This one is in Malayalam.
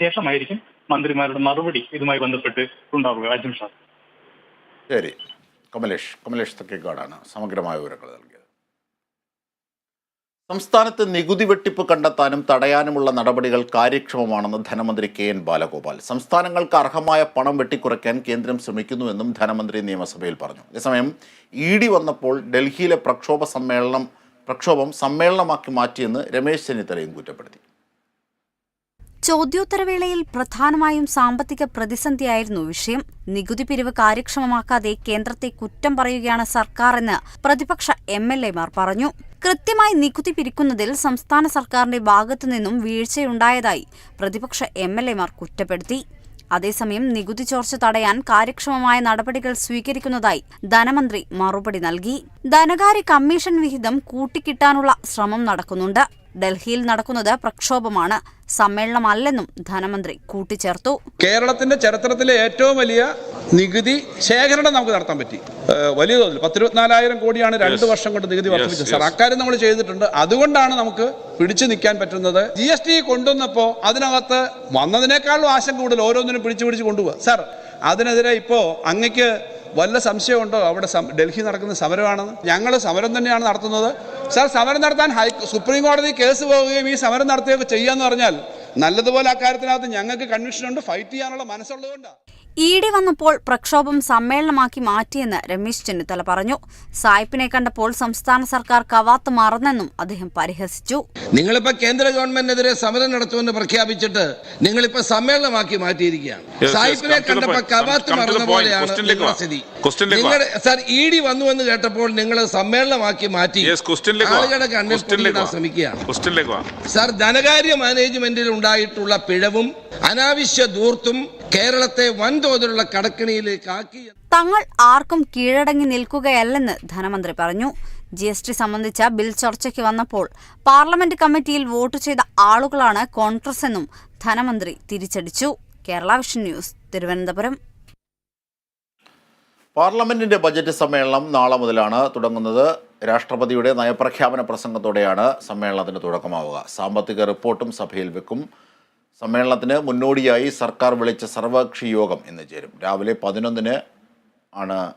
ശേഷമായിരിക്കും മന്ത്രിമാരുടെ മറുപടി ഇതുമായി ബന്ധപ്പെട്ട് ഉണ്ടാവുക. അജിം ശരി. കമലേഷ് കമലേഷ് തക്കേക്കാടാണ് സമഗ്രമായ വിവരങ്ങൾ നൽകിയത്. സംസ്ഥാനത്ത് നികുതി വെട്ടിപ്പ് കണ്ടെത്താനും തടയാനുമുള്ള നടപടികൾ കാര്യക്ഷമമാണെന്ന് ധനമന്ത്രി കെ എൻ ബാലഗോപാൽ. സംസ്ഥാനങ്ങൾക്ക് അർഹമായ പണം വെട്ടിക്കുറയ്ക്കാൻ കേന്ദ്രം ശ്രമിക്കുന്നുവെന്നും ധനമന്ത്രി നിയമസഭയിൽ പറഞ്ഞു. അതേസമയം ഇ ഡി വന്നപ്പോൾ ഡൽഹിയിലെ പ്രക്ഷോഭ സമ്മേളനം പ്രക്ഷോഭം സമ്മേളനമാക്കി മാറ്റിയെന്ന് രമേശ് ചെന്നിത്തലയും കുറ്റപ്പെടുത്തി. ചോദ്യോത്തരവേളയിൽ പ്രധാനമായും സാമ്പത്തിക പ്രതിസന്ധിയായിരുന്നു വിഷയം. നികുതി പിരിവ് കാര്യക്ഷമമാക്കാതെ കേന്ദ്രത്തെ കുറ്റം പറയുകയാണ് സർക്കാർ എന്ന് പ്രതിപക്ഷ എം എൽ എമാർ പറഞ്ഞു. കൃത്യമായി നികുതി പിരിക്കുന്നതിൽ സംസ്ഥാന സർക്കാരിന്റെ ഭാഗത്തുനിന്നും വീഴ്ചയുണ്ടായതായി പ്രതിപക്ഷ എം എൽ എമാർ കുറ്റപ്പെടുത്തി. അതേസമയം നികുതി ചോർച്ച തടയാൻ കാര്യക്ഷമമായ നടപടികൾ സ്വീകരിക്കുന്നതായി ധനമന്ത്രി മറുപടി നൽകി. ധനകാര്യ കമ്മീഷൻ വിഹിതം കൂട്ടിക്കിട്ടാനുള്ള ശ്രമം നടക്കുന്നുണ്ട്. ഡൽഹിയിൽ നടക്കുന്നത് പ്രക്ഷോഭമാണ്. സമ്മേളനമല്ലെന്നും ധനമന്ത്രി കൂട്ടിച്ചേർത്തു. കേരളത്തിന്റെ ചരിത്രത്തിലെ ഏറ്റവും വലിയ നികുതി ശേഖരണം നമുക്ക് നടത്താൻ പറ്റി. വലിയ തോതിൽ. പത്തിരുപത്തിനാലായിരം കോടിയാണ് രണ്ട് വർഷം കൊണ്ട് നികുതി വർദ്ധിപ്പിച്ചത്. സാർ അക്കാര്യം നമ്മൾ ചെയ്തിട്ടുണ്ട്. അതുകൊണ്ടാണ് നമുക്ക് പിടിച്ചു നിൽക്കാൻ പറ്റുന്നത്. ജി എസ് ടി കൊണ്ടുവന്നപ്പോ അതിനകത്ത് വന്നതിനേക്കാളും ആശങ്ക കൂടുതൽ ഓരോന്നിനും പിടിച്ചു പിടിച്ച് കൊണ്ടുപോകുക സാർ അതിനെതിരെ ഇപ്പോ അങ്ങക്ക് വല്ല സംശയമുണ്ടോ? അവിടെ ഡൽഹി നടക്കുന്ന സമരമാണെന്ന്? ഞങ്ങൾ സമരം തന്നെയാണ് നടത്തുന്നത്. സാർ സമരം നടത്താൻ ഹൈ സുപ്രീം കോടതി കേസ് പോവുകയും ഈ സമരം നടത്തുകയൊക്കെ ചെയ്യാന്ന് പറഞ്ഞാൽ നല്ലതുപോലെ അക്കാര്യത്തിനകത്ത് ഞങ്ങൾക്ക് കൺവിഷനുണ്ട് ഫൈറ്റ് ചെയ്യാനുള്ള മനസ്സുള്ളതുകൊണ്ടാണ് ഇ ഡി വന്നപ്പോൾ പ്രക്ഷോഭം സമ്മേളനമാക്കി മാറ്റിയെന്ന് രമേശ് ചെന്നിത്തല പറഞ്ഞു. സായിപ്പിനെ കണ്ടപ്പോൾ സംസ്ഥാന സർക്കാർ കവാത്ത് മറന്നെന്നും അദ്ദേഹം പരിഹസിച്ചു. നിങ്ങളിപ്പോ കേന്ദ്ര ഗവൺമെന്റിനെതിരെ സമരം നടത്തുമെന്ന് പ്രഖ്യാപിച്ചിട്ട് നിങ്ങളിപ്പോ സമ്മേളനമാക്കി മാറ്റിയിരിക്കുകയാണ്. സായിപ്പിനെ കണ്ടപ്പോ കവാത്ത് മറന്ന പോലെയാണ്. സ്ഥിതി. നിങ്ങളുടെ സാർ ഇ ഡി വന്നു എന്ന് കേട്ടപ്പോൾ നിങ്ങൾ സമ്മേളനമാക്കി മാറ്റി. ആളുകളുടെ കണ്ണിൽ വാ. ശ്രമിക്കുകയാണ്. സാർ ധനകാര്യ മാനേജ്മെന്റിൽ ഉണ്ടായിട്ടുള്ള പിഴവും അനാവശ്യ ദൂർത്തും കേരളത്തെ വൻതോതിലുള്ള കടക്കിണിയിലേക്ക് ആക്കി തങ്ങൾ ആർക്കും കീഴടങ്ങി നിൽക്കുകയല്ലെന്ന് ധനമന്ത്രി പറഞ്ഞു. ജി എസ് ടി സംബന്ധിച്ച ബിൽ ചർച്ചയ്ക്ക് വന്നപ്പോൾ പാർലമെന്റ് കമ്മിറ്റിയിൽ വോട്ട് ചെയ്ത ആളുകളാണ് കോൺഗ്രസ് എന്നും ധനമന്ത്രി തിരിച്ചടിച്ചു. Kerala Vision News Thiruvananthapuram. പാർലമെന്റിന്റെ ബജറ്റ് സമ്മേളനം നാളെ മുതലാണ് തുടങ്ങുന്നത്. രാഷ്ട്രപതിയുടെ നയപ്രഖ്യാപന പ്രസംഗത്തോടെയാണ് സമ്മേളനത്തിന് തുടക്കമാവുക. സാമ്പത്തിക റിപ്പോർട്ടും സഭയിൽ വെക്കും. സമ്മേളനത്തിന് മുന്നോടിയായി സർക്കാർ വിളിച്ച സർവകക്ഷി യോഗം ഇന്ന് ചേരും. രാവിലെ പതിനൊന്നിന് ആണ്